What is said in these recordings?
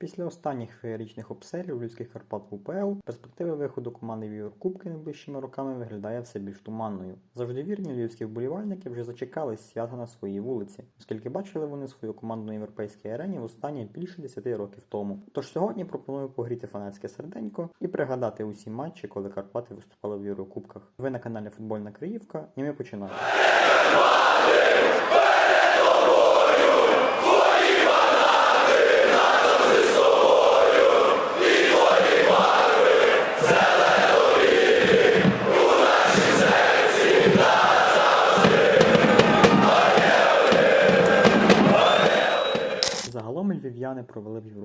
Після останніх феєричних обсерів людських Карпат в УПЛ перспективи виходу команди в Єврокубки найближчими роками виглядає все більш туманною. Завжди вірні львівські вболівальники вже зачекались свята на своїй вулиці, оскільки бачили вони свою команду на європейській арені в останні більше 10 років тому. Тож сьогодні пропоную погріти фанатське серденько і пригадати усі матчі, коли Карпати виступали в Єврокубках. Ви на каналі Футбольна Криївка, і ми починаємо.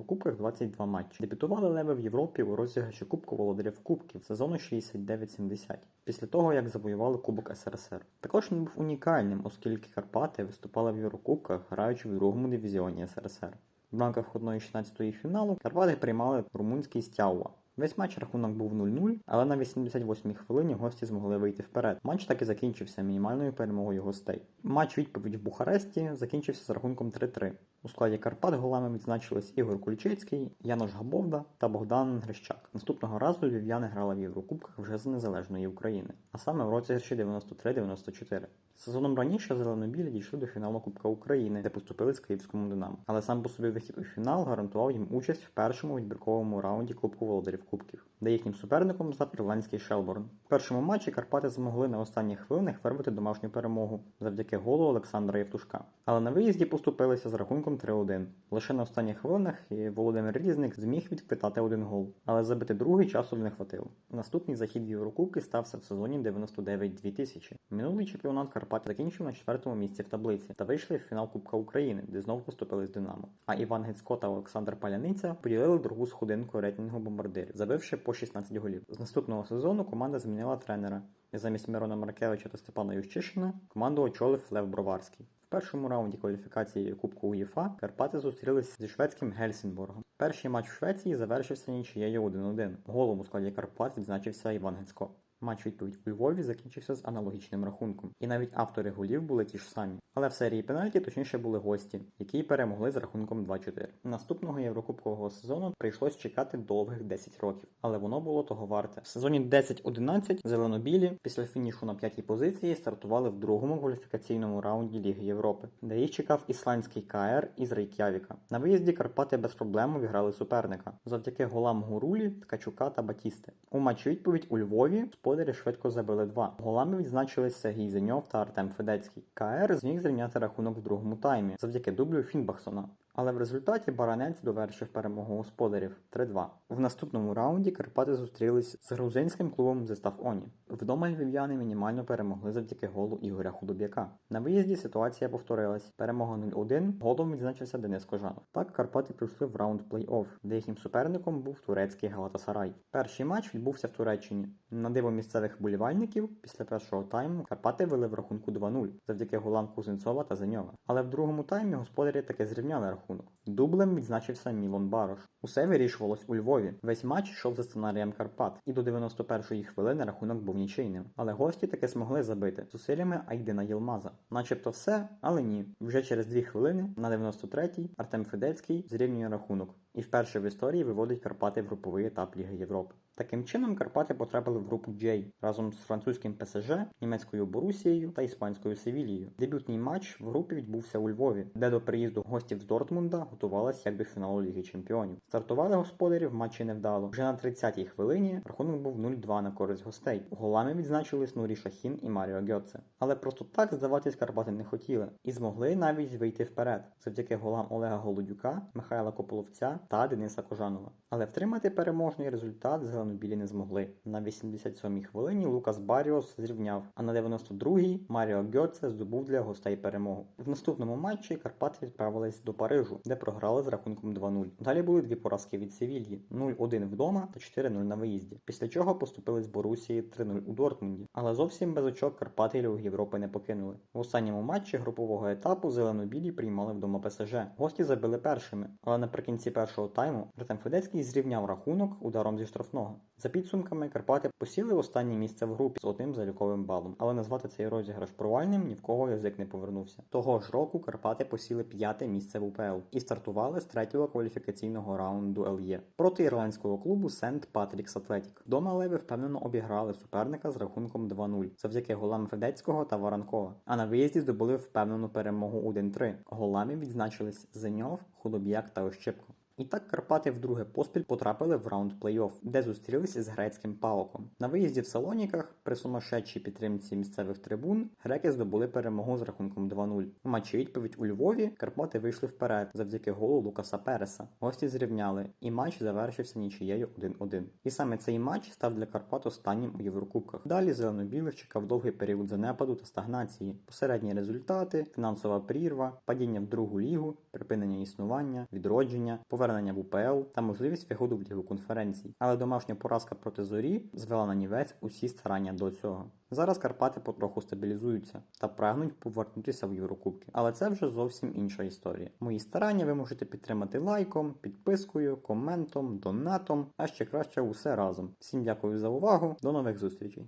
Провели кубках Єврокубках 22 матчі. Дебютували леви в Європі у розіграші Кубку володарів Кубків сезону 69-70, після того як завоювали Кубок СРСР. Також він був унікальним, оскільки Карпати виступали в Єврокубках, граючи в другому дивізіоні СРСР. В рамках входної 16-ї фіналу Карпати приймали румунський Стяуа. Весь матч рахунок був 0-0, але на 88-й хвилині гості змогли вийти вперед. Матч так і закінчився мінімальною перемогою гостей. Матч відповідь в Бухаресті закінчився з рахунком 3-3. У складі Карпат голами відзначились Ігор Кульчицький, Янош Габовда та Богдан Грищак. Наступного разу львів'яни грали в Єврокубках вже з незалежної України, а саме в році 93-94. Сезоном раніше зеленобілі дійшли до фіналу Кубка України, де поступили з київському Динамо. Але сам по собі вихід у фінал гарантував їм участь в першому відбірковому раунді Кубку володарів Кубків, де їхнім суперником став ірландський Шелборн. В першому матчі Карпати змогли на останніх хвилинах вирвати домашню перемогу завдяки голу Олександра Євтушка. Але на виїзді поступилися з рахунком 3-1. Лише на останніх хвилинах Володимир Різник зміг відквитати один гол, але забити другий часу не хватило. Наступний захід Єврокубки стався в сезоні 99-2000. Минулий чемпіонат Карпати закінчив на четвертому місці в таблиці та вийшли в фінал Кубка України, де знову поступили з Динамо. А Іван Гецько та Олександр Паляниця поділили другу сходинку рейтингу бомбардирів, забивши по 16 голів. З наступного сезону команда змінила тренера. І замість Мирона Маркевича та Степана Ющишина команду очолив Лев Броварський. В першому раунді кваліфікації Кубку УЄФА Карпати зустрілися зі шведським Гельсінборгом. Перший матч в Швеції завершився нічиєю 1-1. Голом у складі Карпат відзначився Іван Гецько. Матч відповідь у Львові закінчився з аналогічним рахунком, і навіть автори голів були ті ж самі. Але в серії пенальті точніше були гості, які перемогли з рахунком 2-4. Наступного єврокубкового сезону прийшлось чекати довгих 10 років, але воно було того варте. В сезоні 10-11 зеленобілі після фінішу на п'ятій позиції стартували в другому кваліфікаційному раунді Ліги Європи, де їх чекав ісландський КР із Рейк'явіка. На виїзді Карпати без проблем обіграли суперника завдяки голам Гурулі, Ткачука та Батісти. У матчі відповідь у Львові господарі швидко забили два. Голами відзначились Сергій Зеньов та Артем Федецький. КР зміг зрівняти рахунок в другому таймі завдяки дублю Фінбахсона. Але в результаті Баранець довершив перемогу господарів 3-2. В наступному раунді Карпати зустрілись з грузинським клубом Зестав Оні. Вдома львів'яни мінімально перемогли завдяки голу Ігоря Худоб'яка. На виїзді ситуація повторилась. Перемога 0-1, голом відзначився Денис Кожанов. Так Карпати пройшли в раунд плей-офф, де їхнім суперником був турецький Галатасарай. Перший матч відбувся в Туреччині. На диво місцевих болівальників після першого тайму Карпати вели в рахунку 2-0 завдяки голам Кузнецова та Зеньова. Але в другому таймі господарі таки зрівняли рахунок. Дублем відзначився Мілон Барош. Усе вирішувалось у Львові. Весь матч йшов за сценарієм Карпат, і до 91-ї хвилини рахунок був нічийним. Але гості таки змогли забити зусиллями Айдина Єлмаза. Начебто все, але ні. Вже через дві хвилини на 93-й Артем Федецький зрівнює рахунок і вперше в історії виводить Карпати в груповий етап Ліги Європи. Таким чином Карпати потрапили в групу J разом з французьким ПСЖ, німецькою Борусією та іспанською Севілією. Дебютний матч в групі відбувся у Львові, де до приїзду гостів з Дортмунда готувалися як до фіналу Ліги Чемпіонів. Стартували господарі в матчі невдало. Вже на 30-й хвилині рахунок був 0-2 на користь гостей. Голами відзначились Нурі Шахін і Маріо Гьоце. Але просто так здаватись Карпати не хотіли і змогли навіть вийти вперед завдяки голам Олега Голодюка, Михайла Кополовця та Дениса Кожанова. Але втримати переможний результат зеленобілі не змогли. На 87-й хвилині Лукас Баріос зрівняв, а на 92-й Маріо Гьоце здобув для гостей перемогу. В наступному матчі Карпати відправились до Парижу, де програли з рахунком 2-0. Далі були дві поразки від Севільї: 0-1 вдома та 4-0 на виїзді. Після чого поступили з Борусії 3-0 у Дортмунді. Але зовсім без очок Карпати Лігу Європи не покинули. В останньому матчі групового етапу зелено-білі приймали вдома ПСЖ. Гості забили першими, але наприкінці першого тайму Артем Федецький зрівняв рахунок ударом зі штрафного. За підсумками Карпати посіли останнє місце в групі з одним заліковим балом, але назвати цей розіграш провальним ні в кого язик не повернувся. Того ж року Карпати посіли п'яте місце в УПЛ і стартували з третього кваліфікаційного раунду ЛЄ проти ірландського клубу Сент Патрікс Атлетік. Дома Леви впевнено обіграли суперника з рахунком 2-0 завдяки голам Федецького та Воронкова. А на виїзді здобули впевнену перемогу 1-3. Голами відзначились Зеньов, Худоб'як та Ощепко. І так Карпати вдруге поспіль потрапили в раунд плей-офф, де зустрілися з грецьким паоком. На виїзді в Салоніках, при сумасшедшій підтримці місцевих трибун, греки здобули перемогу з рахунком 2-0. У матчі відповідь у Львові Карпати вийшли вперед завдяки голу Лукаса Переса. Гості зрівняли, і матч завершився нічиєю 1-1. І саме цей матч став для Карпат останнім у Єврокубках. Далі зелено-білих чекав довгий період занепаду та стагнації, посередні результати, фінансова прірва, падіння в другу лігу, припинення існування, відродження, повернення в УПЛ та можливість виходу в лігу конференцій. Але домашня поразка проти зорі звела на нівець усі старання до цього. Зараз Карпати потроху стабілізуються та прагнуть повернутися в Єврокубки. Але це вже зовсім інша історія. Мої старання ви можете підтримати лайком, підпискою, коментом, донатом, а ще краще усе разом. Всім дякую за увагу, до нових зустрічей.